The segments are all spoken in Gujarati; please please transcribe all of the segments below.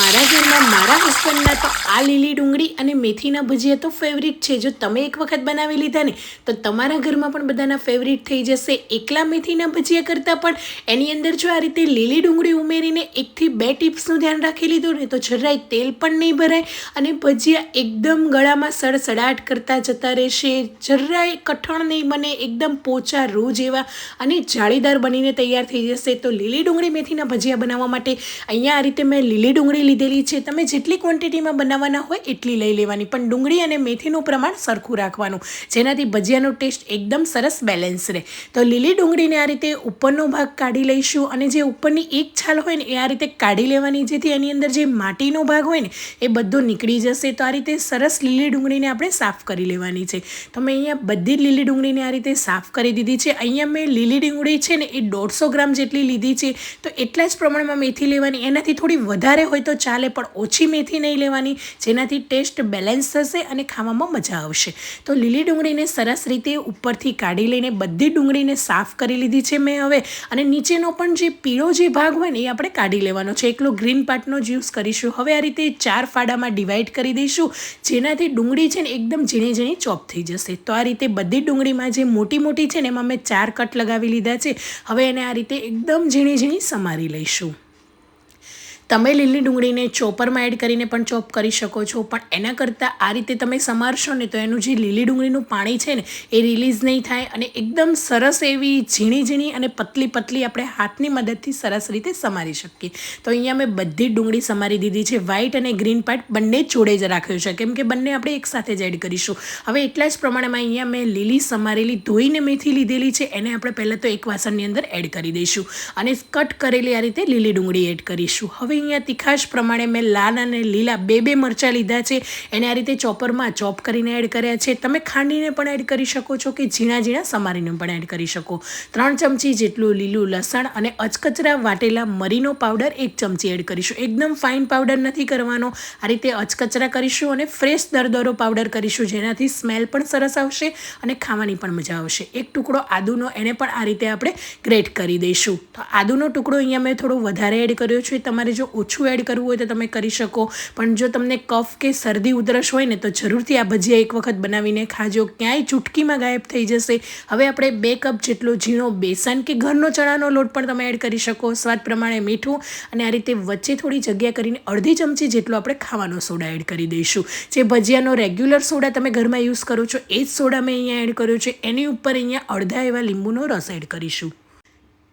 મારા ઘરમાં મારા હસબન્ડના તો આ લીલી ડુંગળી અને મેથીના ભજીયા તો ફેવરિટ છે. જો તમે એક વખત બનાવી લીધા ને, તો તમારા ઘરમાં પણ બધાના ફેવરિટ થઈ જશે. એકલા મેથીના ભજીયા કરતાં પણ એની અંદર જો આ રીતે લીલી ડુંગળી ઉમેરીને એકથી બે ટિપ્સનું ધ્યાન રાખી લીધું ને, તો જરાય તેલ પણ નહીં ભરાય અને ભજીયા એકદમ ગળામાં સડસડાટ કરતા જતા રહેશે. જરાય કઠણ નહીં બને, એકદમ પોચા રૂ જેવા અને જાળીદાર બનીને તૈયાર થઈ જશે. તો લીલી ડુંગળી મેથીના ભજીયા બનાવવા માટે અહીંયા આ રીતે મેં લીલી ડુંગળી લીધેલી છે. તમે જેટલી ક્વોન્ટિટીમાં બનાવવાના હોય એટલી લઈ લેવાની. પણ ડુંગળી અને મેથીનું પ્રમાણ સરખું રાખવાનું. જેનાથી ભજીયાનો ટેસ્ટ એકદમ સરસ બેલેન્સ રહે. તો લીલી ડુંગળીને આ રીતે ઉપરનો ભાગ કાઢી લઈશું અને જે ઉપરની એક છાલ હોય ને, એ આ રીતે કાઢી લેવાની. જેથી એની અંદર જે માટીનો ભાગ હોય ને, એ બધો નીકળી જશે. તો આ રીતે સરસ લીલી ડુંગળીને આપણે સાફ કરી લેવાની છે. તો મેં અહીંયા બધી જ લીલી ડુંગળીને આ રીતે સાફ કરી દીધી છે. અહીંયા મેં લીલી ડુંગળી છે ને, એ દોઢસો ગ્રામ જેટલી લીધી છે. તો એટલા જ પ્રમાણમાં મેથી લેવાની. એનાથી થોડી વધારે હોય તો ચાલે પણ ઓછી મેથી નહીં લેવાની, જેનાથી ટેસ્ટ બેલેન્સ થશે અને ખાવામાં મજા આવશે. તો લીલી ડુંગળીને સરસ રીતે ઉપરથી કાઢી લઈને બધી ડુંગળીને સાફ કરી લીધી છે મેં હવે. અને નીચેનો પણ જે પીળો જે ભાગ હોય ને એ આપણે કાઢી લેવાનો છે. એકલો ગ્રીન પાર્ટનો જ યુઝ કરીશું. હવે આ રીતે ચાર ફાડામાં ડિવાઈડ કરી દઈશું, જેનાથી ડુંગળી છે ને એકદમ ઝીણી ઝીણી ચોપ થઈ જશે. તો આ રીતે બધી ડુંગળીમાં જે મોટી મોટી છે ને એમાં મેં ચાર કટ લગાવી લીધા છે. હવે એને આ રીતે એકદમ ઝીણી ઝીણી સમારી લઈશું. તમે લીલી ડુંગળીને ચોપરમાં એડ કરીને પણ ચોપ કરી શકો છો. પણ એના કરતાં આ રીતે તમે સમારશો ને તો એનું જે લીલી ડુંગળીનું પાણી છે ને, એ રિલીઝ નહીં થાય અને એકદમ સરસ એવી ઝીણી ઝીણી અને પતલી પતલી આપણે હાથની મદદથી સરસ રીતે સમારી શકીએ. તો અહીંયા મેં બધી જ ડુંગળી સમારી દીધી છે. વ્હાઈટ અને ગ્રીન પાર્ટ બંને જોડે જ રાખ્યો છે. કેમ કે બંને આપણે એકસાથે જ એડ કરીશું. હવે એટલા જ પ્રમાણમાં અહીંયા મેં લીલી સમારેલી ધોઈને મેથી લીધેલી છે. એને આપણે પહેલાં તો એક વાસણની અંદર એડ કરી દઈશું અને કટ કરેલી આ રીતે લીલી ડુંગળી એડ કરીશું. હવે અહીંયા તીખાશ પ્રમાણે મેં લાલ અને લીલા બે બે મરચાં લીધા છે. એને આ રીતે ચોપરમાં ચોપ કરીને એડ કર્યા છે. તમે ખાંડીને પણ એડ કરી શકો છો કે ઝીણા ઝીણા સમારીને પણ એડ કરી શકો. ત્રણ ચમચી જેટલું લીલું લસણ અને અચકચરા વાટેલા મરીનો પાવડર એક ચમચી એડ કરીશું. એકદમ ફાઇન પાવડર નથી કરવાનો. આ રીતે અચકચરા કરીશું અને ફ્રેશ દરદરો પાવડર કરીશું, જેનાથી સ્મેલ પણ સરસ આવશે અને ખાવાની પણ મજા આવશે. એક ટુકડો આદુનો એને પણ આ રીતે આપણે ગ્રેટ કરી દઈશું. તો આદુનો ટુકડો અહીંયા મેં થોડો વધારે એડ કર્યો છે. તમારે જો ઓછું એડ કરવું હોય તો તમે કરી શકો. પણ જો તમને કફ કે શરદી ઉધરસ હોય ને તો જરૂરથી આ ભજીયા એક વખત બનાવીને ખાજો. ક્યાંય ચૂટકીમાં ગાયબ થઈ જશે. હવે આપણે બે કપ જેટલો ઝીણો બેસન કે ઘરનો ચણાનો લોટ પણ તમે એડ કરી શકો. સ્વાદ પ્રમાણે મીઠું અને આ રીતે વચ્ચે થોડી જગ્યા કરીને અડધી ચમચી જેટલો આપણે ખાવાનો સોડા એડ કરી દઈશું. જે ભજીયાનો રેગ્યુલર સોડા તમે ઘરમાં યુઝ કરો છો, એ જ સોડા મેં અહીંયા એડ કર્યો છે. એની ઉપર અહીંયા અડધા એવા લીંબુનો રસ એડ કરીશું.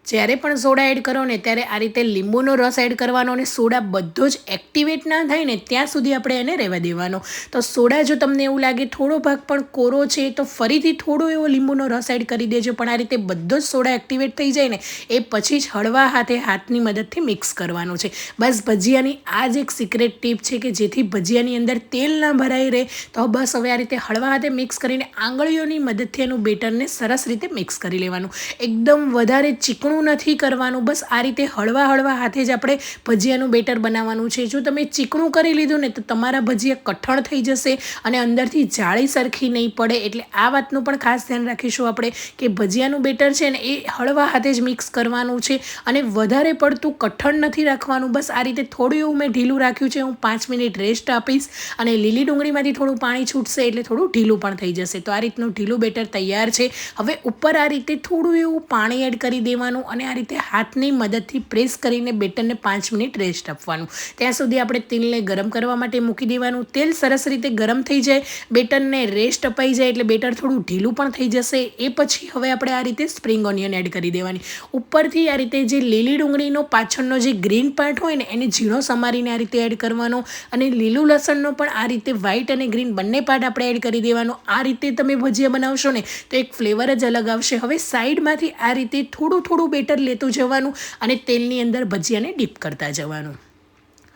જ્યારે પણ સોડા એડ કરો ને ત્યારે આ રીતે લીંબુનો રસ એડ કરવાનો અને સોડા બધો જ એક્ટિવેટ ના થાય ને ત્યાં સુધી આપણે એને રહેવા દેવાનો. તો સોડા જો તમને એવું લાગે થોડો ભાગ પણ કોરો છે, તો ફરીથી થોડો એવો લીંબુનો રસ એડ કરી દેજો. પણ આ રીતે બધો જ સોડા એક્ટિવેટ થઈ જાય ને એ પછી જ હળવા હાથે હાથની મદદથી મિક્સ કરવાનો છે. બસ ભજીયાની આ જ એક સિક્રેટ ટીપ છે કે જેથી ભજીયાની અંદર તેલ ના ભરાઈ રહે, તો બસ હવે આ રીતે હળવા હાથે મિક્સ કરીને આંગળીઓની મદદથી એનું બેટરને સરસ રીતે મિક્સ કરી લેવાનું. એકદમ વધારે ચીકણું ચીકણું નથી કરવાનું. બસ આ રીતે હળવા હળવા હાથે જ આપણે ભજીયાનું બેટર બનાવવાનું છે. જો તમે ચીકણું કરી લીધું ને તો તમારા ભજીયા કઠણ થઈ જશે અને અંદરથી જાળી સરખી નહીં પડે. એટલે આ વાતનું પણ ખાસ ધ્યાન રાખીશું આપણે કે ભજીયાનું બેટર છે ને એ હળવા હાથે જ મિક્સ કરવાનું છે અને વધારે પડતું કઠણ નથી રાખવાનું. બસ આ રીતે થોડું એવું મેં ઢીલું રાખ્યું છે. હું પાંચ મિનિટ રેસ્ટ આપીશ અને લીલી ડુંગળીમાંથી થોડું પાણી છૂટશે એટલે થોડું ઢીલું પણ થઈ જશે. તો આ રીતનું ઢીલું બેટર તૈયાર છે. હવે ઉપર આ રીતે થોડું એવું પાણી એડ કરી દેવાનું. અને આ રીતે હાથની મદદથી પ્રેસ કરીને બેટરને પાંચ મિનિટ રેસ્ટ આપવાનું. ત્યાં સુધી આપણે તેલને ગરમ કરવા માટે મૂકી દેવાનું. તેલ સરસ રીતે ગરમ થઈ જાય, બેટરને રેસ્ટ અપાઈ જાય એટલે બેટર થોડું ઢીલું પણ થઈ જશે. એ પછી હવે આપણે આ રીતે સ્પ્રિંગ ઓનિયન એડ કરી દેવાની. ઉપરથી આ રીતે જે લીલી ડુંગળીનો પાછળનો જે ગ્રીન પાર્ટ હોય ને, એને ઝીણો સમારીને આ રીતે એડ કરવાનો. અને લીલું લસણનો પણ આ રીતે વ્હાઈટ અને ગ્રીન બંને પાર્ટ આપણે એડ કરી દેવાનો. આ રીતે તમે ભજીયા બનાવશો ને, તો એક ફ્લેવર જ અલગ આવશે. હવે સાઈડમાંથી આ રીતે થોડું થોડું બેટર લેતું જવાનું અને તેલની અંદર ભજીયાને ડીપ કરતા જવાનું.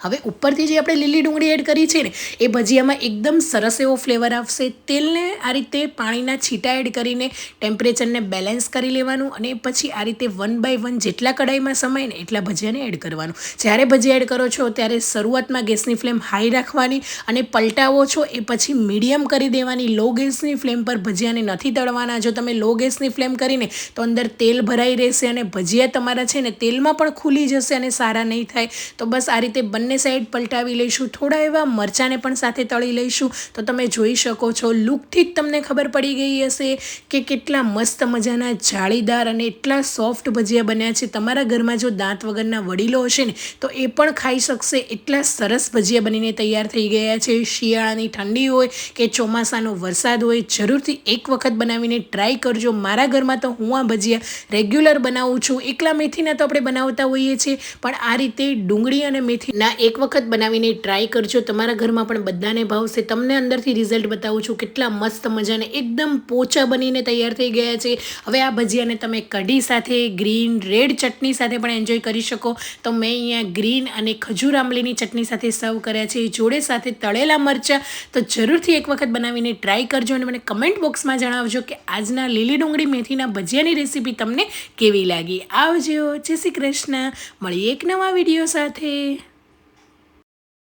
હવે ઉપરથી જે આપણે લીલી ડુંગળી એડ કરી છે ને, એ ભજીયામાં એકદમ સરસ એવો ફ્લેવર આવશે. તેલને આ રીતે પાણીના છીટા એડ કરીને ટેમ્પરેચરને બેલેન્સ કરી લેવાનું અને પછી આ રીતે વન બાય વન જેટલા કડાઈમાં સમાય ને એટલા ભજીયાને એડ કરવાનું. જ્યારે ભજીયા એડ કરો છો ત્યારે શરૂઆતમાં ગેસની ફ્લેમ હાઈ રાખવાની અને પલટાવો છો, એ પછી મીડિયમ કરી દેવાની. લો ગેસની ફ્લેમ પર ભજીયાને નથી તળવાના. જો તમે લો ગેસની ફ્લેમ કરીને તો અંદર તેલ ભરાઈ રહેશે અને ભજીયા તમારા છે ને તેલમાં પણ ખુલી જશે અને સારા નહીં થાય. તો બસ આ રીતે બંને બંને સાઈડ પલટાવી લઈશું. થોડા એવા મરચાંને પણ સાથે તળી લઈશું. તો તમે જોઈ શકો છો લુકથી જ તમને ખબર પડી ગઈ હશે કે કેટલા મસ્ત મજાના જાળીદાર અને એટલા સોફ્ટ ભજીયા બન્યા છે. તમારા ઘરમાં જો દાંત વગરના વડીલો હશે ને, તો એ પણ ખાઈ શકશે. એટલા સરસ ભજીયા બનીને તૈયાર થઈ ગયા છે. શિયાળાની ઠંડી હોય કે ચોમાસાનો વરસાદ હોય, જરૂરથી એક વખત બનાવીને ટ્રાય કરજો. મારા ઘરમાં તો હું આ ભજીયા રેગ્યુલર બનાવું છું. એકલા મેથીના તો આપણે બનાવતા હોઈએ છીએ, પણ આ રીતે ડુંગળી અને મેથીના એક વખત બનાવીને ટ્રાય કરજો. તમારા ઘરમાં પણ બધાને ભાવશે. તમને અંદરથી રિઝલ્ટ બતાવું છું કેટલા મસ્ત મજાને, એકદમ પોચા બનીને તૈયાર થઈ ગયા છે. હવે આ ભજીયાને તમે કઢી સાથે ગ્રીન રેડ ચટણી સાથે પણ એન્જોય કરી શકો. તો મેં અહીંયા ગ્રીન અને ખજૂર આંબલીની ચટણી સાથે સર્વ કર્યા છે. જોડે સાથે તળેલા મરચાં. તો જરૂરથી એક વખત બનાવીને ટ્રાય કરજો અને મને કમેન્ટ બોક્સમાં જણાવજો કે આજના લીલી ડુંગળી મેથીના ભજીયાની રેસીપી તમને કેવી લાગી. આવજો. જય શ્રી કૃષ્ણ. મળીએ એક નવા વીડિયો સાથે.